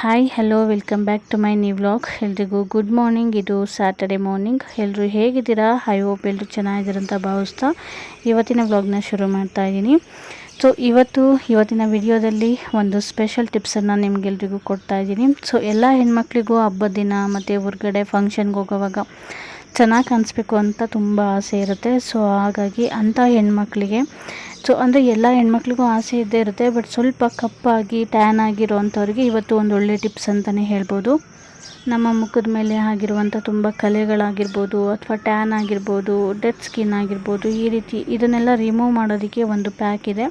Hi hello welcome back to my new vlog ಎಲ್ರಿಗೂ good morning ಇದು Saturday morning ಎಲ್ಲರೂ ಹೇಗಿದ್ದೀರಾ? ಐ ಹೋಪ್ ಎಲ್ಲರೂ ಚೆನ್ನಾಗಿದ್ದೀರಂತ ಭಾವಿಸ್ತಾ ಇವತ್ತಿನ ವ್ಲಾಗ್ನ ಶುರು ಮಾಡ್ತಾ ಇದ್ದೀನಿ. ಸೊ ಇವತ್ತು ಇವತ್ತಿನ ವಿಡಿಯೋದಲ್ಲಿ ಒಂದು ಸ್ಪೆಷಲ್ ಟಿಪ್ಸನ್ನು ನಿಮಗೆಲ್ರಿಗೂ ಕೊಡ್ತಾ ಇದ್ದೀನಿ. ಸೊ ಎಲ್ಲ ಹೆಣ್ಮಕ್ಳಿಗೂ ಹಬ್ಬದ ದಿನ ಮತ್ತು ಹೊರ್ಗಡೆ ಫಂಕ್ಷನ್ಗೆ ಹೋಗೋವಾಗ ಚೆನ್ನಾಗಿ ಕಾಣಿಸ್ಬೇಕು ಅಂತ ತುಂಬ ಆಸೆ ಇರುತ್ತೆ. ಸೊ ಹಾಗಾಗಿ ಅಂಥ ಹೆಣ್ಮಕ್ಳಿಗೆ ಸೊ ಅಂದರೆ ಎಲ್ಲ ಹೆಣ್ಮಕ್ಳಿಗೂ ಆಸೆ ಇದ್ದೇ ಇರುತ್ತೆ ಬಟ್ ಸ್ವಲ್ಪ ಕಪ್ಪಾಗಿ ಟ್ಯಾನ್ ಆಗಿರೋವಂಥವ್ರಿಗೆ ಇವತ್ತು ಒಂದು ಒಳ್ಳೆ ಟಿಪ್ಸ್ ಅಂತಲೇ ಹೇಳ್ಬೋದು. ನಮ್ಮ ಮುಖದ ಮೇಲೆ ಆಗಿರುವಂಥ ತುಂಬ ಕಲೆಗಳಾಗಿರ್ಬೋದು, ಅಥವಾ ಟ್ಯಾನ್ ಆಗಿರ್ಬೋದು ಡೆಡ್ ಸ್ಕಿನ್ ಆಗಿರ್ಬೋದು, ಈ ರೀತಿ ಇದನ್ನೆಲ್ಲ ರಿಮೂವ್ ಮಾಡೋದಕ್ಕೆ ಒಂದು ಪ್ಯಾಕ್ ಇದೆ.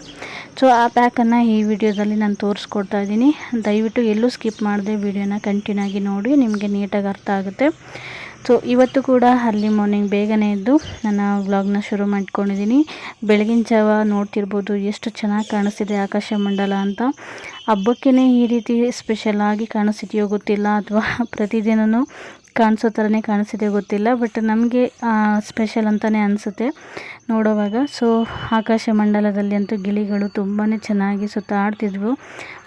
ಸೊ ಆ ಪ್ಯಾಕನ್ನು ಈ ವಿಡಿಯೋದಲ್ಲಿ ನಾನು ತೋರಿಸ್ಕೊಡ್ತಾ ಇದ್ದೀನಿ. ದಯವಿಟ್ಟು ಎಲ್ಲೂ ಸ್ಕಿಪ್ ಮಾಡದೆ ವಿಡಿಯೋನ ಕಂಟಿನ್ಯೂ ಆಗಿ ನೋಡಿ, ನಿಮಗೆ ನೀಟಾಗಿ ಅರ್ಥ ಆಗುತ್ತೆ. ಸೊ ಇವತ್ತು ಕೂಡ ಅರ್ಲಿ ಮಾರ್ನಿಂಗ್ ಬೇಗನೆ ಎದ್ದು ನನ್ನ ವ್ಲಾಗ್ನ ಶುರು ಮಾಡ್ಕೊಂಡಿದ್ದೀನಿ. ಬೆಳಗಿನ ಜಾವ ನೋಡ್ತಿರ್ಬೋದು ಎಷ್ಟು ಚೆನ್ನಾಗಿ ಕಾಣಿಸ್ತಿದೆ ಆಕಾಶ ಮಂಡಲ ಅಂತ. ಹಬ್ಬಕ್ಕೇ ಈ ರೀತಿ ಸ್ಪೆಷಲಾಗಿ ಕಾಣಿಸ್ತಿದೆಯೋ ಗೊತ್ತಿಲ್ಲ ಅಥವಾ ಪ್ರತಿದಿನವೂ ಕಾಣಿಸೋ ಥರನೇ ಕಾಣಿಸಿದೆ ಗೊತ್ತಿಲ್ಲ ಬಟ್ ನಮಗೆ ಸ್ಪೆಷಲ್ ಅಂತಲೇ ಅನಿಸುತ್ತೆ. ನೋಡುವಾಗ. ಸೊ ಆಕಾಶ ಮಂಡಲದಲ್ಲಿ ಅಂತೂ ಗಿಳಿಗಳು ತುಂಬಾ ಚೆನ್ನಾಗಿ ಸುತ್ತಾಡ್ತಿದ್ವು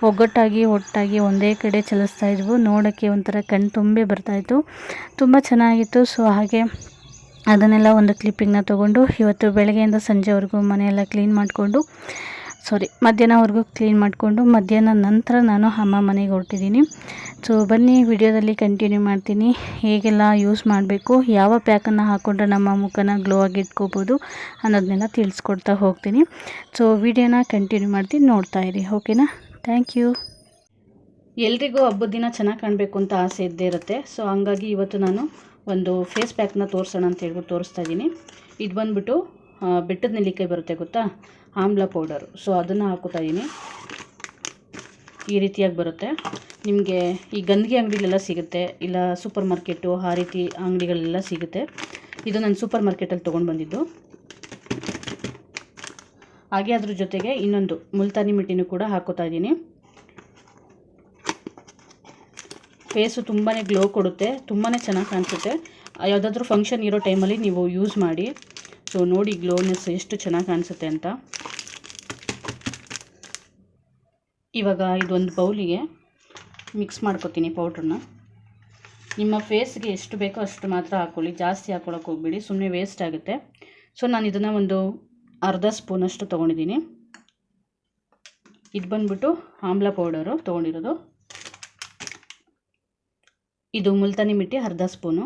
ಒಗ್ಗಟ್ಟಾಗಿ, ಒಟ್ಟಾಗಿ ಒಂದೇ ಕಡೆ ಚಲಿಸ್ತಾ ಇದ್ವು. ನೋಡೋಕ್ಕೆ ಒಂಥರ ಕಣ್ ತುಂಬಿ ಬರ್ತಾಯಿತ್ತು ತುಂಬ ಚೆನ್ನಾಗಿತ್ತು. ಸೊ ಹಾಗೆ ಅದನ್ನೆಲ್ಲ ಒಂದು ಕ್ಲಿಪ್ಪಿಂಗ್ನ ತೊಗೊಂಡು ಇವತ್ತು ಬೆಳಗ್ಗೆಯಿಂದ ಸಂಜೆವರೆಗೂ ಮನೆಯೆಲ್ಲ ಕ್ಲೀನ್ ಮಾಡಿಕೊಂಡು ಸಾರಿ ಮಧ್ಯಾಹ್ನವರೆಗೂ ಕ್ಲೀನ್ ಮಾಡಿಕೊಂಡು ಮಧ್ಯಾಹ್ನ ನಂತರ ನಾನು ಅಮ್ಮ ಮನೆಗೆ ಹೊರಟಿದ್ದೀನಿ. ಸೊ ಬನ್ನಿ, ವಿಡಿಯೋದಲ್ಲಿ ಕಂಟಿನ್ಯೂ ಮಾಡ್ತೀನಿ. ಹೇಗೆಲ್ಲ ಯೂಸ್ ಮಾಡಬೇಕು, ಯಾವ ಪ್ಯಾಕನ್ನು ಹಾಕ್ಕೊಂಡ್ರೆ ನಮ್ಮ ಮುಖನ ಗ್ಲೋ ಆಗಿ ಇಟ್ಕೋಬೋದು ಅನ್ನೋದನ್ನೆಲ್ಲ ತಿಳಿಸ್ಕೊಡ್ತಾ ಹೋಗ್ತೀನಿ. ಸೊ ವಿಡಿಯೋನ ಕಂಟಿನ್ಯೂ ಮಾಡ್ತೀನಿ ನೋಡ್ತಾ ಇರಿ ಓಕೆನಾ ಥ್ಯಾಂಕ್ ಯು ಎಲ್ರಿಗೂ ಹಬ್ಬದ ದಿನ ಚೆನ್ನಾಗಿ ಕಾಣಬೇಕು ಅಂತ ಆಸೆ ಇದ್ದೇ ಇರುತ್ತೆ. ಸೊ ಹಂಗಾಗಿ ಇವತ್ತು ನಾನು ಒಂದು ಫೇಸ್ ಪ್ಯಾಕ್ನ ತೋರಿಸೋಣ ಅಂತ ಹೇಳ್ಬಿಟ್ಟು ತೋರಿಸ್ತಾ ಇದ್ದೀನಿ. ಇದು ಬಂದುಬಿಟ್ಟು ಬೆಟ್ಟದ ನೆಲ್ಲಿಕಾಯಿ ಬರುತ್ತೆ ಗೊತ್ತಾ? ಆಮ್ಲ ಪೌಡರು. ಸೊ ಅದನ್ನು ಹಾಕೋತಾ ಇದ್ದೀನಿ ಈ ರೀತಿಯಾಗಿ ಬರುತ್ತೆ. ನಿಮಗೆ ಈ ಗಂದಿಗೆ ಅಂಗಡಿಲೆಲ್ಲ ಸಿಗುತ್ತೆ. ಇಲ್ಲ ಸೂಪರ್ ಮಾರ್ಕೆಟು, ಆ ರೀತಿ ಅಂಗಡಿಗಳೆಲ್ಲ ಸಿಗುತ್ತೆ. ಇದು ನಾನು ಸೂಪರ್ ಮಾರ್ಕೆಟಲ್ಲಿ ತೊಗೊಂಡು ಬಂದಿದ್ದು. ಹಾಗೆ ಅದ್ರ ಜೊತೆಗೆ ಇನ್ನೊಂದು ಮುಲ್ತಾನಿ ಮಿಟ್ಟಿನೂ ಕೂಡ ಹಾಕೋತಾ ಇದ್ದೀನಿ ಫೇಸು ತುಂಬಾ ಗ್ಲೋ ಕೊಡುತ್ತೆ. ತುಂಬಾ ಚೆನ್ನಾಗಿ ಕಾಣಿಸುತ್ತೆ. ಯಾವುದಾದ್ರೂ ಫಂಕ್ಷನ್ ಇರೋ ಟೈಮಲ್ಲಿ ನೀವು ಯೂಸ್ ಮಾಡಿ. ಸೊ ನೋಡಿ ಗ್ಲೋನೆಸ್ ಎಷ್ಟು ಚೆನ್ನಾಗಿ ಕಾಣಿಸುತ್ತೆ ಅಂತ. ಇವಾಗ ಇದೊಂದು ಬೌಲಿಗೆ ಮಿಕ್ಸ್ ಮಾಡ್ಕೊತೀನಿ ಪೌಡ್ರನ್ನ. ನಿಮ್ಮ ಫೇಸ್ಗೆ ಎಷ್ಟು ಬೇಕೋ ಅಷ್ಟು ಮಾತ್ರ ಹಾಕ್ಕೊಳ್ಳಿ ಜಾಸ್ತಿ ಹಾಕ್ಕೊಳಕ್ಕೆ ಹೋಗ್ಬೇಡಿ ಸುಮ್ಮನೆ ವೇಸ್ಟ್ ಆಗುತ್ತೆ. ಸೊ ನಾನು ಇದನ್ನು ಒಂದು ಅರ್ಧ ಸ್ಪೂನಷ್ಟು ತೊಗೊಂಡಿದ್ದೀನಿ. ಇದು ಬಂದ್ಬಿಟ್ಟು ಆಮ್ಲ ಪೌಡರು ತೊಗೊಂಡಿರೋದು. ಇದು ಮುಲ್ತಾನಿ ಮಿಟ್ಟಿ ಅರ್ಧ ಸ್ಪೂನು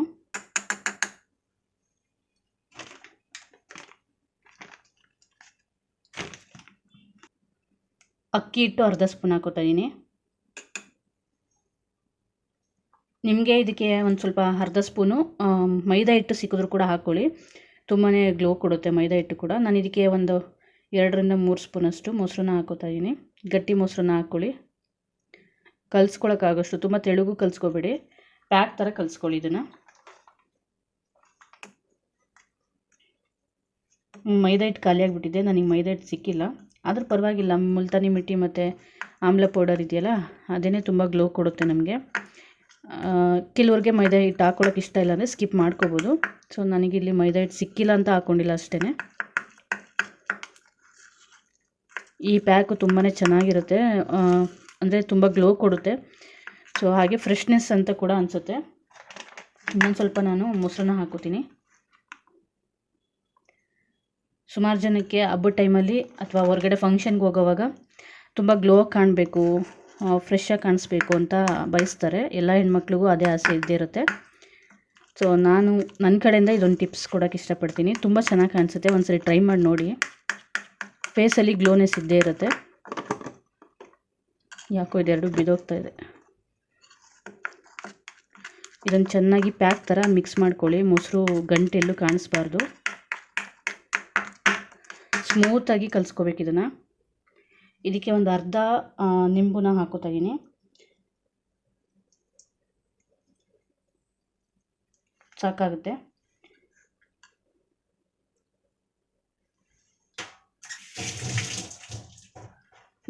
ಅಕ್ಕಿ ಹಿಟ್ಟು ಅರ್ಧ ಸ್ಪೂನ್ ಹಾಕೋತಾ ಇದ್ದೀನಿ ನಿಮಗೆ ಇದಕ್ಕೆ ಒಂದು ಸ್ವಲ್ಪ ಅರ್ಧ ಸ್ಪೂನು ಮೈದಾ ಹಿಟ್ಟು ಸಿಕ್ಕಿದ್ರೂ ಕೂಡ ಹಾಕ್ಕೊಳ್ಳಿ. ತುಂಬಾ ಗ್ಲೋ ಕೊಡುತ್ತೆ ಮೈದಾ ಹಿಟ್ಟು ಕೂಡ. ನಾನು ಇದಕ್ಕೆ ಒಂದು ಎರಡರಿಂದ ಮೂರು ಸ್ಪೂನಷ್ಟು ಮೊಸರನ್ನ ಹಾಕೋತಾ ಇದ್ದೀನಿ ಗಟ್ಟಿ ಮೊಸರನ್ನ ಹಾಕ್ಕೊಳ್ಳಿ. ಕಲಿಸ್ಕೊಳಕ್ಕಾಗೋಷ್ಟು ತುಂಬ ತೆಳುಗು ಕಲ್ಸ್ಕೊಬೇಡಿ. ಪ್ಯಾಕ್ ಥರ ಕಲಿಸ್ಕೊಳ್ಳಿ ಇದನ್ನು. ಮೈದಾ ಹಿಟ್ಟು ಖಾಲಿಯಾಗಿಬಿಟ್ಟಿದೆ. ನನಗೆ ಮೈದಾ ಹಿಟ್ಟು ಸಿಕ್ಕಿಲ್ಲ. ಆದರೂ ಪರವಾಗಿಲ್ಲ, ಮುಲ್ತಾನಿ ಮಿಟ್ಟಿ ಮತ್ತು ಆಮ್ಲ ಪೌಡರ್ ಇದೆಯಲ್ಲ ಅದೇ ತುಂಬ ಗ್ಲೋ ಕೊಡುತ್ತೆ ನಮಗೆ. ಕೆಲವ್ರಿಗೆ ಮೈದಾ ಹಿಟ್ಟು ಹಾಕೊಳ್ಳೋಕೆ ಇಷ್ಟ ಇಲ್ಲ ಅಂದರೆ ಸ್ಕಿಪ್ ಮಾಡ್ಕೋಬೋದು. ಸೊ ನನಗಿಲ್ಲಿ ಮೈದಾ ಹಿಟ್ಟು ಸಿಕ್ಕಿಲ್ಲ ಅಂತ ಹಾಕ್ಕೊಂಡಿಲ್ಲ ಅಷ್ಟೇ ಈ ಪ್ಯಾಕು ತುಂಬಾ ಚೆನ್ನಾಗಿರುತ್ತೆ. ಅಂದರೆ ತುಂಬ ಗ್ಲೋ ಕೊಡುತ್ತೆ. ಸೊ ಹಾಗೆ ಫ್ರೆಶ್ನೆಸ್ ಅಂತ ಕೂಡ ಅನಿಸುತ್ತೆ. ಇನ್ನೊಂದು ಸ್ವಲ್ಪ ನಾನು ಮೊಸರನ್ನ ಹಾಕೋತೀನಿ. ಸುಮಾರು ಜನಕ್ಕೆ ಹಬ್ಬದ ಟೈಮಲ್ಲಿ ಅಥವಾ ಹೊರಗಡೆ ಫಂಕ್ಷನ್ಗೆ ಹೋಗೋವಾಗ ತುಂಬ ಗ್ಲೋ ಕಾಣಬೇಕು ಫ್ರೆಶ್ಶಾಗಿ ಕಾಣಿಸ್ಬೇಕು ಅಂತ ಬಯಸ್ತಾರೆ. ಎಲ್ಲ ಹೆಣ್ಮಕ್ಳಿಗೂ ಅದೇ ಆಸೆ ಇದ್ದೇ ಇರುತ್ತೆ. ಸೊ ನಾನು ನನ್ನ ಕಡೆಯಿಂದ ಇದೊಂದು ಟಿಪ್ಸ್ ಕೊಡೋಕೆ ಇಷ್ಟಪಡ್ತೀನಿ. ತುಂಬ ಚೆನ್ನಾಗಿ ಕಾಣಿಸುತ್ತೆ. ಒಂದ್ಸರಿ ಟ್ರೈ ಮಾಡಿ ನೋಡಿ. ಫೇಸಲ್ಲಿ ಗ್ಲೋನೆಸ್ ಇದ್ದೇ ಇರುತ್ತೆ. ಯಾಕೋ ಇದೆರಡು ಬಿದೋಗ್ತಾ ಇದೆ. ಇದನ್ನು ಚೆನ್ನಾಗಿ ಪ್ಯಾಕ್ ಥರ ಮಿಕ್ಸ್ ಮಾಡ್ಕೊಳ್ಳಿ. ಮೊಸರು ಗಂಟೆಲ್ಲೂ ಕಾಣಿಸ್ಬಾರ್ದು. ಸ್ಮೂತಾಗಿ ಕಲಿಸ್ಕೋಬೇಕು ಇದನ್ನು. ಇದಕ್ಕೆ ಒಂದು ಅರ್ಧ ನಿಂಬುನ ಹಾಕೋತಾ ಇದ್ದೀನಿ ಸಾಕಾಗುತ್ತೆ.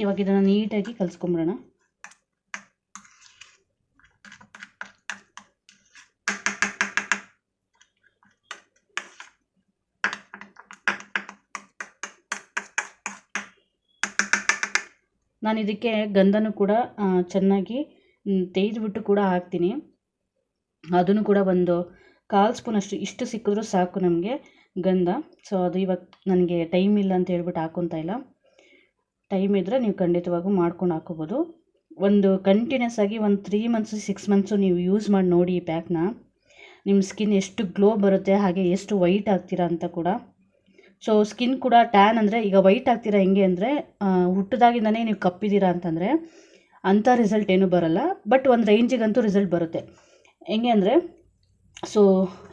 ಇವಾಗ ಇದನ್ನು ನೀಟಾಗಿ ಕಲಿಸ್ಕೊಂಬಿಡೋಣ. ನಾನು ಇದಕ್ಕೆ ಗಂಧನೂ ಕೂಡ ಚೆನ್ನಾಗಿ ತೇಯ್ದುಬಿಟ್ಟು ಕೂಡ ಹಾಕ್ತೀನಿ. ಅದನ್ನು ಕೂಡ ಒಂದು ಕಾಲು ಸ್ಪೂನಷ್ಟು ಇಷ್ಟು ಸಿಕ್ಕಿದ್ರೂ ಸಾಕು ನಮಗೆ ಗಂಧ. ಸೊ ಅದು ಇವತ್ತು ನನಗೆ ಟೈಮ್ ಇಲ್ಲ ಅಂತ ಹೇಳ್ಬಿಟ್ಟು ಹಾಕೊತ ಇಲ್ಲ. ಟೈಮ್ ಇದ್ದರೆ ನೀವು ಖಂಡಿತವಾಗೂ ಮಾಡ್ಕೊಂಡು ಹಾಕೋಬೋದು. ಒಂದು ಕಂಟಿನ್ಯೂಸ್ ಆಗಿ ಒಂದು ತ್ರೀ ಮಂತ್ಸು ಸಿಕ್ಸ್ ಮಂತ್ಸು ನೀವು ಯೂಸ್ ಮಾಡಿ ನೋಡಿ ಈ ಪ್ಯಾಕ್ನ ನಿಮ್ಮ ಸ್ಕಿನ್ ಎಷ್ಟು ಗ್ಲೋ ಬರುತ್ತೆ, ಹಾಗೆ ಎಷ್ಟು ವೈಟ್ ಆಗ್ತೀರಾ ಅಂತ ಕೂಡ. ಸೊ ಸ್ಕಿನ್ ಕೂಡ ಟ್ಯಾನ್ ಅಂದರೆ ಈಗ ವೈಟ್ ಆಗ್ತೀರಾ ಹೆಂಗೆ ಅಂದರೆ ಹುಟ್ಟಿದಾಗಿಂದನೇ ನೀವು ಕಪ್ಪಿದ್ದೀರಾ ಅಂತಂದರೆ ಅಂಥ ರಿಸಲ್ಟ್ ಏನೂ ಬರಲ್ಲ. ಬಟ್ ಒಂದು ರೇಂಜಿಗಂತೂ ರಿಸಲ್ಟ್ ಬರುತ್ತೆ. ಹೆಂಗೆ ಅಂದರೆ ಸೊ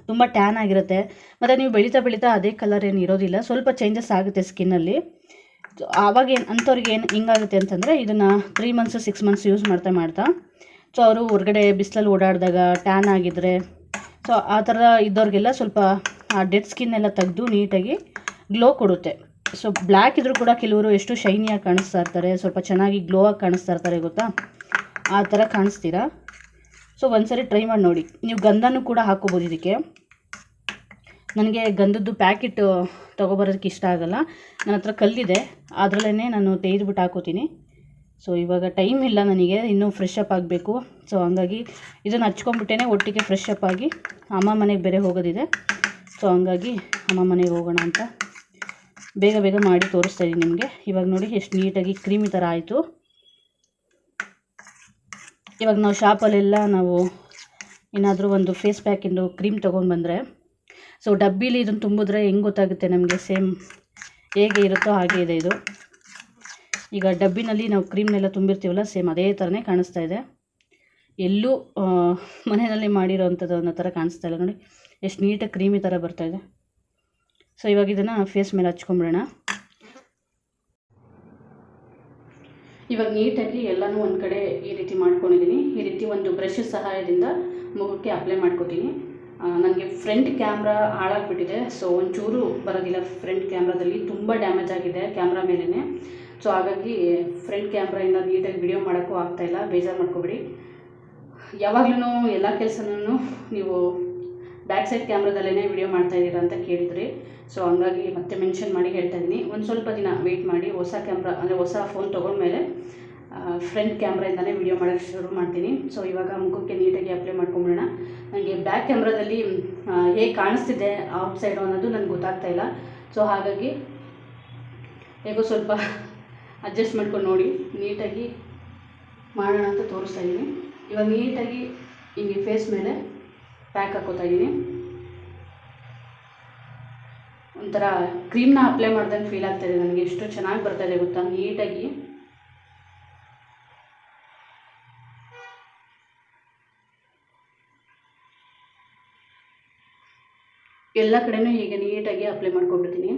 ತುಂಬ ಟ್ಯಾನ್ ಆಗಿರುತ್ತೆ. ಮತ್ತು ನೀವು ಬೆಳೀತಾ ಬೆಳೀತಾ ಅದೇ ಕಲರ್ ಏನು ಇರೋದಿಲ್ಲ. ಸ್ವಲ್ಪ ಚೇಂಜಸ್ ಆಗುತ್ತೆ ಸ್ಕಿನ್ನಲ್ಲಿ ಆವಾಗ ಏನು, ಅಂಥವ್ರಿಗೆ ಏನು ಹಿಂಗಾಗುತ್ತೆ ಅಂತಂದರೆ, ಇದನ್ನು three months six months use ಮಾಡ್ತಾ ಮಾಡ್ತಾ ಸೊ ಅವರು ಹೊರಗಡೆ ಬಿಸಿಲಲ್ಲಿ ಓಡಾಡಿದಾಗ ಟ್ಯಾನ್ ಆಗಿದ್ರೆ ಸೊ ಆ ಥರ ಇದ್ದವ್ರಿಗೆಲ್ಲ ಸ್ವಲ್ಪ, ಆ ಡೆಡ್ ಸ್ಕಿನ್ ಎಲ್ಲ ತೆಗೆದು ನೀಟಾಗಿ ಗ್ಲೋ ಕೊಡುತ್ತೆ. ಸೊ ಬ್ಲ್ಯಾಕ್ ಇದ್ರೂ ಕೂಡ ಕೆಲವರು ಎಷ್ಟು ಶೈನಿಯಾಗಿ ಕಾಣಿಸ್ತಾ ಇರ್ತಾರೆ, ಸ್ವಲ್ಪ ಚೆನ್ನಾಗಿ ಗ್ಲೋ ಆಗಿ ಕಾಣಿಸ್ತಾ ಇರ್ತಾರೆ ಗೊತ್ತಾ? ಆ ಥರ ಕಾಣಿಸ್ತೀರಾ? ಸೊ ಒಂದ್ಸರಿ ಟ್ರೈ ಮಾಡಿ ನೋಡಿ. ನೀವು ಗಂಧನೂ ಕೂಡ ಹಾಕೋಬೋದು ಇದಕ್ಕೆ. ನನಗೆ ಗಂಧದ್ದು ಪ್ಯಾಕೆಟ್ ತೊಗೊಬರೋದಕ್ಕೆ ಇಷ್ಟ ಆಗೋಲ್ಲ. ನನ್ನ ಹತ್ರ ಕಲ್ಲಿದೆ. ಅದರಲ್ಲೇ ನಾನು ತೆಗೆದುಬಿಟ್ಟು ಹಾಕೋತೀನಿ. ಸೊ ಇವಾಗ ಟೈಮ್ ಇಲ್ಲ ನನಗೆ. ಇನ್ನೂ ಫ್ರೆಶ್ ಅಪ್ ಆಗಬೇಕು. ಸೊ ಹಂಗಾಗಿ ಇದನ್ನು ಹಚ್ಕೊಂಡ್ಬಿಟ್ಟೇ ಒಟ್ಟಿಗೆ ಫ್ರೆಶ್ ಅಪ್ ಆಗಿ ಅಮ್ಮ ಮನೆಗೆ ಬೇರೆ ಹೋಗೋದಿದೆ. ಸೊ ಹಂಗಾಗಿ ಅಮ್ಮ ಮನೆಗೆ ಹೋಗೋಣ ಅಂತ ಬೇಗ ಬೇಗ ಮಾಡಿ ತೋರಿಸ್ತಾ ಇದ್ದೀನಿ ನಿಮಗೆ. ಇವಾಗ ನೋಡಿ ಎಷ್ಟು ನೀಟಾಗಿ ಕ್ರೀಮಿ ಥರ ಆಯಿತು. ಇವಾಗ ನಾವು ಶಾಪಲ್ಲೆಲ್ಲ ನಾವು ಏನಾದರೂ ಒಂದು ಫೇಸ್ ಪ್ಯಾಕಿಂದು ಕ್ರೀಮ್ ತೊಗೊಂಡು ಬಂದರೆ. ಸೊ ಡಬ್ಬಿಲಿ ಇದನ್ನು ತುಂಬಿದ್ರೆ ಹೆಂಗೆ ಗೊತ್ತಾಗುತ್ತೆ ನಮಗೆ? ಸೇಮ್ ಹೇಗೆ ಇರುತ್ತೋ ಹಾಗೆ ಇದೆ ಇದು. ಈಗ ಡಬ್ಬಿನಲ್ಲಿ ನಾವು ಕ್ರೀಮ್ನೆಲ್ಲ ತುಂಬಿರ್ತೀವಲ್ಲ ಸೇಮ್ ಅದೇ ಥರನೇ ಕಾಣಿಸ್ತಾ ಇದೆ. ಎಲ್ಲೂ ಮನೆಯಲ್ಲಿ ಮಾಡಿರೋ ಅಂಥದ್ದು ಅನ್ನೋ ಥರ ಕಾಣಿಸ್ತಾ ಇಲ್ಲ. ನೋಡಿ, ಎಷ್ಟು ನೀಟಾಗಿ ಕ್ರೀಮಿ ಥರ ಬರ್ತಾ ಇದೆ. ಸೊ, ಇವಾಗ ಇದನ್ನು ಫೇಸ್ ಮೇಲೆ ಹಚ್ಕೊಂಬಿಡೋಣ. ಇವಾಗ ನೀಟಾಗಿ ಎಲ್ಲನೂ ಒಂದು ಕಡೆ ಈ ರೀತಿ ಮಾಡ್ಕೊಂಡಿದ್ದೀನಿ. ಈ ರೀತಿ ಒಂದು ಬ್ರಷ್ ಸಹಾಯದಿಂದ ಮುಖಕ್ಕೆ ಅಪ್ಲೈ ಮಾಡ್ಕೊತೀನಿ. ನನಗೆ ಫ್ರಂಟ್ ಕ್ಯಾಮ್ರಾ ಹಾಳಾಗ್ಬಿಟ್ಟಿದೆ. ಸೊ ಒಂಚೂರು ಬರೋದಿಲ್ಲ. ಫ್ರಂಟ್ ಕ್ಯಾಮ್ರಾದಲ್ಲಿ ತುಂಬ ಡ್ಯಾಮೇಜ್ ಆಗಿದೆ ಕ್ಯಾಮ್ರಾ ಮೇಲೇ ಸೊ ಹಾಗಾಗಿ ಫ್ರಂಟ್ ಕ್ಯಾಮ್ರಾಯಿಂದ ನೀಟಾಗಿ ವಿಡಿಯೋ ಮಾಡೋಕ್ಕೂ ಆಗ್ತಾಯಿಲ್ಲ ಬೇಜಾರು ಮಾಡ್ಕೊಬೇಡಿ. ಯಾವಾಗಲೂ ಎಲ್ಲ ಕೆಲಸನೂ ನೀವು ಬ್ಯಾಕ್ ಸೈಡ್ ಕ್ಯಾಮ್ರಾದಲ್ಲೇ ವಿಡಿಯೋ ಮಾಡ್ತಾ ಇದ್ದೀರಾ ಅಂತ ಕೇಳಿದ್ರಿ. ಸೊ ಹಂಗಾಗಿ ಮತ್ತೆ ಮೆನ್ಷನ್ ಮಾಡಿ ಹೇಳ್ತಾ ಇದ್ದೀನಿ. ಒಂದು ಸ್ವಲ್ಪ ದಿನ ವೆಯ್ಟ್ ಮಾಡಿ, ಹೊಸ ಕ್ಯಾಮ್ರಾ ಅಂದರೆ ಹೊಸ ಫೋನ್ ತೊಗೊಂಡ್ಮೇಲೆ ಫ್ರಂಟ್ ಕ್ಯಾಮ್ರಾಯಿಂದಲೇ ವಿಡಿಯೋ ಮಾಡೋಕ್ಕೆ ಶುರು ಮಾಡ್ತೀನಿ. ಸೊ ಇವಾಗ ಮುಖಕ್ಕೆ ನೀಟಾಗಿ ಅಪ್ಲೈ ಮಾಡ್ಕೊಂಬಿಡೋಣ. ನನಗೆ ಬ್ಯಾಕ್ ಕ್ಯಾಮ್ರಾದಲ್ಲಿ ಹೇಗೆ ಕಾಣಿಸ್ತಿದೆ ಆಫ್ ಸೈಡು ಅನ್ನೋದು ನನಗೆ ಗೊತ್ತಾಗ್ತಾ ಇಲ್ಲ. ಸೊ ಹಾಗಾಗಿ, ಹೇಗೋ ಸ್ವಲ್ಪ ಅಡ್ಜಸ್ಟ್ ಮಾಡ್ಕೊಂಡು ನೋಡಿ. ನೀಟಾಗಿ ಮಾಡೋಣ ಅಂತ ತೋರಿಸ್ತಾ ಇದ್ದೀನಿ. ಇವಾಗ ನೀಟಾಗಿ ಹಿಂಗೆ ಫೇಸ್ ಮೇಲೆ ಪ್ಯಾಕ್ ಹಾಕೋತಾ ಇದ್ದೀನಿ ಒಂಥರ ಕ್ರೀಮ್ನ ಅಪ್ಲೈ ಮಾಡ್ದಂಗೆ ಫೀಲ್ ಆಗ್ತಾಯಿದೆ ನನಗೆ. ಎಷ್ಟು ಚೆನ್ನಾಗಿ ಬರ್ತಾ ಇದೆ ಗೊತ್ತಾ? ನೀಟಾಗಿ. ಎಲ್ಲ ಕಡೆನೂ ಹೀಗೆ ನೀಟಾಗಿ ಅಪ್ಲೈ ಮಾಡ್ಕೊಂಡ್ಬಿಡ್ತೀನಿ.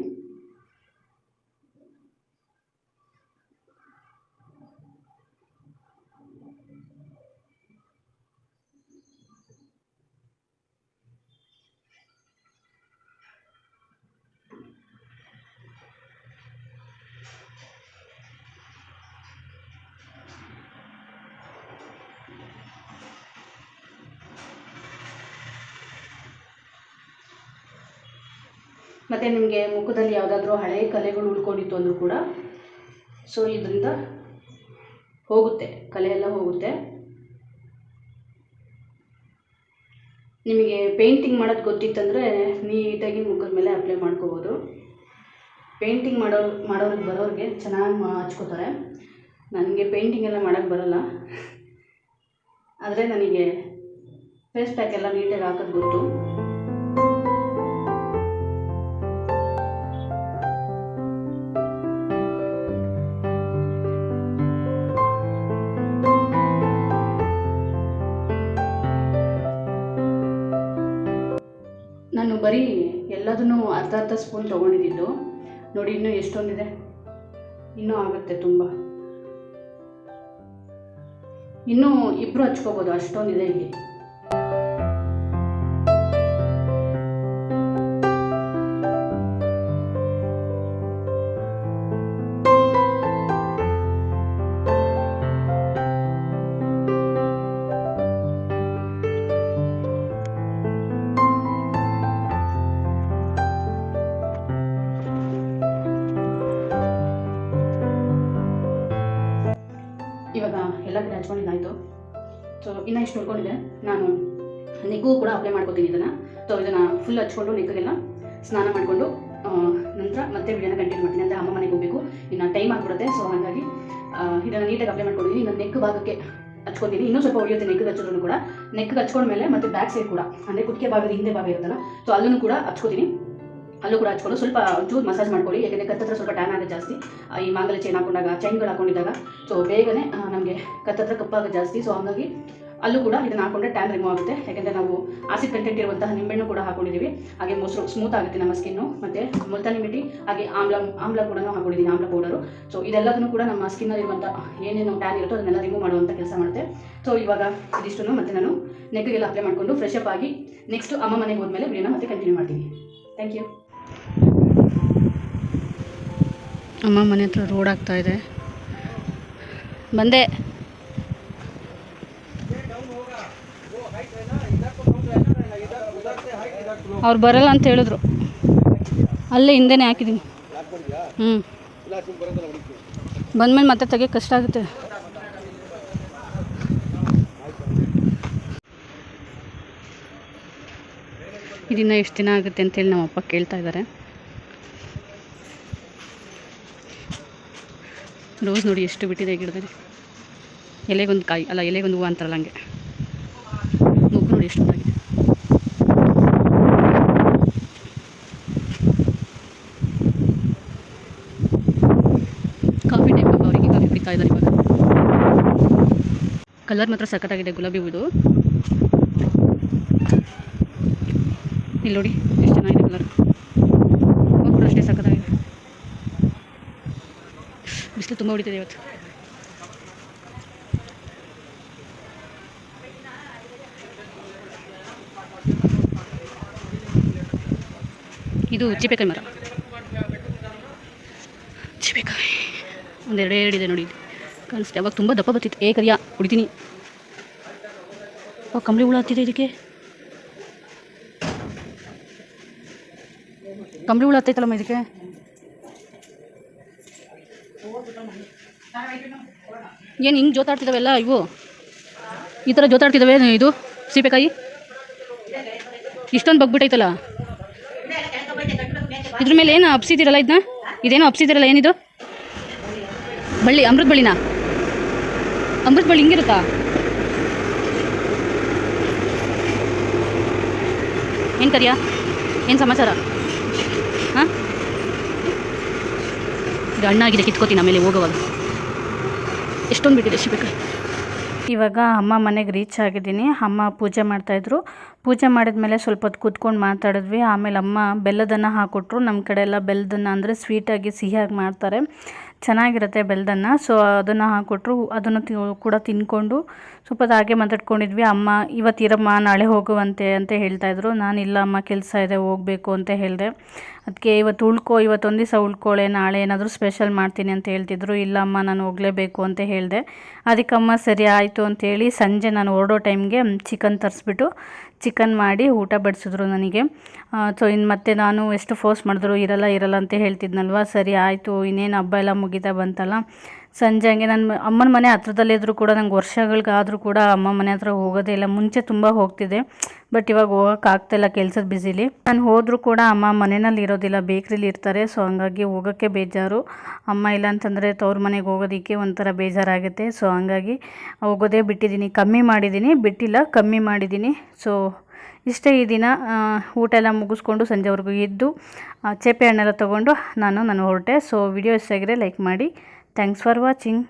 ಮತ್ತು ನಿಮಗೆ ಮುಖದಲ್ಲಿ ಯಾವುದಾದ್ರೂ ಹಳೆಯ ಕಲೆಗಳು ಉಳ್ಕೊಂಡಿತ್ತು ಅಂದರೂ ಕೂಡ ಸೊ ಇದರಿಂದ ಹೋಗುತ್ತೆ, ಕಲೆ ಎಲ್ಲ ಹೋಗುತ್ತೆ. ನಿಮಗೆ ಪೇಂಟಿಂಗ್ ಮಾಡೋದು ಗೊತ್ತಿತ್ತಂದರೆ ನೀಟಾಗಿ ಮುಖದ ಮೇಲೆ ಅಪ್ಲೈ ಮಾಡ್ಕೋಬೋದು. ಪೇಂಟಿಂಗ್ ಮಾಡೋರು ಮಾಡೋರಿಗೆ ಬರೋರಿಗೆ ಚೆನ್ನಾಗಿ ಹಚ್ಕೋತಾರೆ ನನಗೆ ಪೇಂಟಿಂಗ್ ಎಲ್ಲ ಮಾಡೋಕ್ಕೆ ಬರಲ್ಲ. ಆದರೆ ನನಗೆ ಫೇಸ್ ಪ್ಯಾಕ್ ಎಲ್ಲ ನೀಟಾಗಿ ಹಾಕೋದು ಗೊತ್ತು. ನಾನು ಬರೀ ಎಲ್ಲದನ್ನು ಅರ್ಧ ಅರ್ಧ ಸ್ಪೂನ್ ತೊಗೊಂಡಿದ್ದು. ನೋಡಿ, ಇನ್ನೂ ಎಷ್ಟೊಂದಿದೆ? ಇನ್ನೂ ಆಗುತ್ತೆ ತುಂಬ. ಇನ್ನೂ ಇಬ್ಬರು ಹಚ್ಕೋಬೋದು, ಅಷ್ಟೊಂದಿದೆ ಇಲ್ಲಿ. ಇನ್ನು ಇಷ್ಟು ಉಳ್ಕೊಂಡಿದೆ ನಾನು ನೆಗ್ಗೂ ಕೂಡ ಅಪ್ಲೈ ಮಾಡ್ಕೋತೀನಿ ಇದನ್ನು. ಸೊ ಇದನ್ನು ಫುಲ್ ಹಚ್ಕೊಂಡು ನೆಗ್ಗೆಲ್ಲ ಸ್ನಾನ ಮಾಡಿಕೊಂಡು ನಂತರ ಮತ್ತೆ ವಿಡಿಯೋನ ಕಂಟಿನ್ಯೂ ಮಾಡ್ತೀನಿ. ಅಂದರೆ ಅಮ್ಮ ಮನೆಗೆ ಹೋಗಬೇಕು. ಇನ್ನು ಟೈಮ್ ಆಗಿಬಿಡುತ್ತೆ. ಸೊ ಹಾಗಾಗಿ ಇದನ್ನು ನೀಟಾಗಿ ಅಪ್ಲೈ ಮಾಡ್ಕೊಂಡಿದ್ದೀನಿ ಇನ್ನು ನೆಕ್ ಭಾಗಕ್ಕೆ ಹಚ್ಕೊತೀನಿ. ಇನ್ನೂ ಸ್ವಲ್ಪ ಉಳಿಯುತ್ತೆ ನೆಕ್ ಹಚ್ಚೋದ್ರೂ ಕೂಡ. ನೆಕ್ ಹಚ್ಕೊಂಡ್ಮೇಲೆ ಮತ್ತೆ ಬ್ಯಾಕ್ ಸೈಡ್ ಕೂಡ. ಅಂದರೆ ಕುತ್ತಿಗೆ ಭಾಗದ ಹಿಂದೆ ಭಾಗ ಇರುತ್ತಲ್ಲ. ಸೊ ಅಲ್ಲೂ ಕೂಡ ಹಚ್ಕೋತೀನಿ. ಅಲ್ಲೂ ಕೂಡ ಹಚ್ಕೊಂಡು ಸ್ವಲ್ಪ ಒಂಚೂರು ಮಸಾಜ್ ಮಾಡ್ಕೊಳ್ಳಿ. ಯಾಕಂದರೆ ಕತ್ತತ್ರ ಸ್ವಲ್ಪ ಟ್ಯಾನ್ ಆಗೋದು ಜಾಸ್ತಿ. ಈ ಮಾಂಗಲ್ಯ ಚೈನ್ ಹಾಕೊಂಡಾಗ ಚೈನ್ಗಳು ಹಾಕೊಂಡಿದ್ದಾಗ. ಸೊ ಬೇಗನೆ ನಮಗೆ ಕತ್ತತ್ರ ಕಪ್ಪಾಗ ಜಾಸ್ತಿ. ಸೊ ಹಾಗಾಗಿ ಅಲ್ಲೂ ಕೂಡ ಇದನ್ನು ಹಾಕೊಂಡ್ರೆ ಟ್ಯಾನ್ ರಿಮೂವ್ ಆಗುತ್ತೆ. ಯಾಕೆಂದರೆ ನಾವು ಆಸಿಡ್ ಕಂಟೆಂಟ್ ಇರುವಂತಹ ನಿಂಬೆಣ್ಣು ಕೂಡ ಹಾಕೊಂಡಿದ್ದೀವಿ ಹಾಗೆ ಮೊಸರು ಸ್ಮೂತ್ ಆಗುತ್ತೆ ನಮ್ಮ ಸ್ಕಿನ್ನು ಮತ್ತು ಮುಲ್ತಾನಿ ಮಿಟಿ ಹಾಗೆ ಆಮ್ಲ ಆಮ್ಲ ಕೂಡ ಹಾಕೊಂಡಿದ್ದೀನಿ ಆಮ್ಲ ಪೌಡರು ಸೊ ಇದೆಲ್ಲದನ್ನು ಕೂಡ ನಮ್ಮ ಸ್ಕಿನ್ನಲ್ಲಿರುವಂಥ ಏನೇನು ಟ್ಯಾನ್ ಇರುತ್ತೋ ಅದನ್ನೆಲ್ಲ ರಿಮೂವ್ ಮಾಡುವಂಥ ಕೆಲಸ ಮಾಡುತ್ತೆ. ಸೊ ಇವಾಗ ಇದಿಷ್ಟು ಮತ್ತೆ ನಾನು ನೆಕ್ಗೆಲ್ಲ ಅಪ್ಲೈ ಮಾಡಿಕೊಂಡು ಫ್ರೆಶ್ ಅಪ್ ಆಗಿ ನೆಕ್ಸ್ಟ್ ಅಮ್ಮ ಮನೆಗೆ ಹೋದ್ಮೇಲೆ ವಿಡಿಯೋನ ಮತ್ತೆ ಕಂಟಿನ್ಯೂ ಮಾಡ್ತೀನಿ. ಥ್ಯಾಂಕ್ ಯು ಅಮ್ಮ ಮನೆ ಹತ್ರ ರೋಡ್ ಆಗ್ತಾ ಇದೆ. ಬಂದೆ. ಅವ್ರು ಬರಲ್ಲ ಅಂತ ಹೇಳಿದ್ರು. ಅಲ್ಲೇ ಹಿಂದೆನೇ ಹಾಕಿದ್ದೀನಿ. ಹ್ಞೂ ಬಂದ್ಮೇಲೆ ಮತ್ತೆ ತೆಗಿಯೋಕೆ ಕಷ್ಟ ಆಗುತ್ತೆ. ಇದನ್ನು ಎಷ್ಟು ದಿನ ಆಗುತ್ತೆ ಅಂತೇಳಿ ನಮ್ಮ ಅಪ್ಪ ಕೇಳ್ತಾ ಇದ್ದಾರೆ ರೋಸ್ ನೋಡಿ ಎಷ್ಟು ಬಿಟ್ಟಿದೆ ಗಿಡದಲ್ಲಿ. ಎಲೆಗೊಂದು ಕಾಯಿ, ಅಲ್ಲ ಎಲೆಗೊಂದು ಹೂವು ಅಂತಾರಲ್ಲ ಹಂಗೆ. ಮೂಗು ನೋಡಿ ಎಷ್ಟು ಆಗಿದೆ ಕಾಫಿ ಟೈಮ್ ಪಾಪ ಅವರಿಗೆ ಕಾಫಿ ಕುಡಿತಾ ಇದ್ದಾರೆ ಇವಾಗ ಕಲರ್ ಮಾತ್ರ ಸಖತ್ತಾಗಿದೆ ಗುಲಾಬಿ ಹೂದು ಇಲ್ಲಿ ನೋಡಿ, ಎಷ್ಟು ಚೆನ್ನಾಗಿದೆ ಕಲರ್ ಹೂ ಅಷ್ಟೇ ಸಖತ್ತಾಗಿದೆ. ಬಿಸಿಲು ತುಂಬ ಹೊಡಿತಿದೆ ಇವತ್ತು. ಇದು ಚಿಪೆಕಾಯಿ ಮರ. ಚಿಪೆಕಾಯಿ ಒಂದೆರಡು ಎರಡಿದೆ ನೋಡಿ ಕಾಣಿಸ್ತೆ ಅವಾಗ ತುಂಬ ದಪ್ಪ ಬರ್ತಿತ್ತು. ಏ ಕರಿಯ ಕುಡಿತೀನಿ ಅವಾಗ ಕಂಬಳಿ ಹುಳ ಹತ್ತಿದೆ ಇದಕ್ಕೆ? ಕಂಬಳಿ ಹುಳ ಹತ್ತೈತಲ್ಲಮ್ಮ ಇದಕ್ಕೆ? ಏನು ಹಿಂಗೆ ಜೋತಾಡ್ತಿದ್ದಾವೆಲ್ಲ ಇವು? ಈ ಥರ ಜೋತಾಡ್ತಿದ್ದಾವೆ ಇದು ಸೀಬೆಕಾಯಿ ಇಷ್ಟೊಂದು ಬಗ್ಬಿಟ್ಟೈತಲ್ಲ? ಇದ್ರ ಮೇಲೆ ಏನು ಹಬ್ಸಿದ್ದೀರಲ್ಲ ಇದನ್ನ ಇದೇನೋ? ಹಬ್ಸಿದ್ದೀರಲ್ಲ ಏನಿದು? ಬಳ್ಳಿ, ಅಮೃತ ಬಳ್ಳಿನಾ? ಅಮೃತ ಬಳ್ಳಿ ಹಿಂಗಿರುತ್ತಾ? ಏನು ಕರಿಯ? ಏನು ಸಮಾಚಾರ? ಹಾಂ? ಇದು ಹಣ್ಣಾಗಿದೆ ಕಿತ್ಕೋತೀನಿ ಆಮೇಲೆ ಹೋಗೋವಾಗ. ಎಷ್ಟೊಂದು ಬಿಟ್ಟಿದೆ ಶಿಬಿಕ ಇವಾಗ ಅಮ್ಮ ಮನೆಗೆ ರೀಚ್ ಆಗಿದ್ದೀನಿ. ಅಮ್ಮ ಪೂಜೆ ಮಾಡ್ತಾಯಿದ್ರು ಪೂಜೆ ಮಾಡಿದ್ಮೇಲೆ ಸ್ವಲ್ಪ ಹೊತ್ತು ಕೂತ್ಕೊಂಡು ಮಾತಾಡಿದ್ವಿ. ಆಮೇಲೆ ಅಮ್ಮ ಬೆಲ್ಲದನ್ನು ಹಾಕ್ಕೊಟ್ರು ನಮ್ಮ ಕಡೆ ಎಲ್ಲ ಬೆಲ್ಲದನ್ನ ಅಂದರೆ ಸ್ವೀಟಾಗಿ ಸಿಹಿಯಾಗಿ ಮಾಡ್ತಾರೆ. ಚೆನ್ನಾಗಿರುತ್ತೆ ಬೆಲ್ಲದನ್ನ ಸೊ ಅದನ್ನು ಹಾಕ್ಕೊಟ್ರು ಅದನ್ನು ಕೂಡ ತಿನ್ಕೊಂಡು ಸ್ವಲ್ಪ ಹಾಗೆ ಮಾತಾಡ್ಕೊಂಡಿದ್ವಿ. ಅಮ್ಮ ಇವತ್ತಿರಮ್ಮ ನಾಳೆ ಹೋಗುವಂತೆ ಅಂತ ಹೇಳ್ತಾಯಿದ್ರು ನಾನು, ಇಲ್ಲ ಅಮ್ಮ, ಕೆಲಸ ಇದೆ, ಹೋಗಬೇಕು ಅಂತ ಹೇಳಿದೆ. ಅದಕ್ಕೆ ಇವತ್ತು ಉಳ್ಕೊ, ಇವತ್ತೊಂದು ದಿವಸ ಉಳ್ಕೊಳ್ಳೆ ನಾಳೆ ಏನಾದರೂ ಸ್ಪೆಷಲ್ ಮಾಡ್ತೀನಿ ಅಂತ ಹೇಳ್ತಿದ್ರು. ಇಲ್ಲ ಅಮ್ಮ, ನಾನು ಹೋಗಲೇಬೇಕು ಅಂತ ಹೇಳಿದೆ. ಅದಕ್ಕಮ್ಮ ಸರಿ, ಆಯಿತು ಅಂತೇಳಿ ಸಂಜೆ ನಾನು ಹೊರಡೋ ಟೈಮ್ಗೆ ಚಿಕನ್ ತರಿಸ್ಬಿಟ್ಟು ಚಿಕನ್ ಮಾಡಿ ಊಟ ಬಡಿಸಿದ್ರು ನನಗೆ. ಸೊ ಇನ್ನು ಮತ್ತೆ ನಾನು ಎಷ್ಟು ಫೋರ್ಸ್ ಮಾಡಿದ್ರು, ಇರಲ್ಲ ಇರಲ್ಲ ಅಂತ ಹೇಳ್ತಿದ್ನಲ್ವ? ಸರಿ, ಆಯಿತು, ಇನ್ನೇನು ಹಬ್ಬ ಎಲ್ಲ ಮುಗಿತಾ ಬಂತಲ್ಲ? ಸಂಜೆ ಹಂಗೆ ನನ್ನ ಅಮ್ಮನ ಮನೆ ಹತ್ರದಲ್ಲಿದ್ದರೂ ಕೂಡ ನಂಗೆ ವರ್ಷಗಳಿಗಾದರೂ ಕೂಡ ಅಮ್ಮ ಮನೆ ಹತ್ರ ಹೋಗೋದೇ ಇಲ್ಲ. ಮುಂಚೆ ತುಂಬ ಹೋಗ್ತಿದ್ದೆ. ಬಟ್ ಇವಾಗ ಹೋಗೋಕ್ಕಾಗ್ತಾಯಿಲ್ಲ ಕೆಲ್ಸದ ಬ್ಯುಸಿಲಿ ನಾನು ಹೋದರೂ ಕೂಡ ಅಮ್ಮ ಮನೆಯಲ್ಲಿ ಇರೋದಿಲ್ಲ ಬೇಕ್ರಿಲಿ ಇರ್ತಾರೆ ಸೊ ಹಂಗಾಗಿ ಹೋಗೋಕ್ಕೆ ಬೇಜಾರು. ಅಮ್ಮ ಇಲ್ಲ ಅಂತಂದರೆ ತವ್ರ ಮನೆಗೆ ಹೋಗೋದಕ್ಕೆ ಒಂಥರ ಬೇಜಾರಾಗುತ್ತೆ ಸೊ ಹಂಗಾಗಿ ಹೋಗೋದೇ ಬಿಟ್ಟಿದ್ದೀನಿ ಕಮ್ಮಿ ಮಾಡಿದ್ದೀನಿ ಬಿಟ್ಟಿಲ್ಲ, ಕಮ್ಮಿ ಮಾಡಿದ್ದೀನಿ ಸೊ ಇಷ್ಟೇ ಈ ದಿನ ಊಟ ಎಲ್ಲ ಮುಗಿಸ್ಕೊಂಡು ಸಂಜೆವರೆಗೂ ಇದ್ದು ಚೇಪೆ ಹಣ್ಣೆಲ್ಲ ತೊಗೊಂಡು ನಾನು ನಾನು ಹೊರಟೆ. ಸೊ ವಿಡಿಯೋ ಇಷ್ಟ ಲೈಕ್ ಮಾಡಿ. Thanks for watching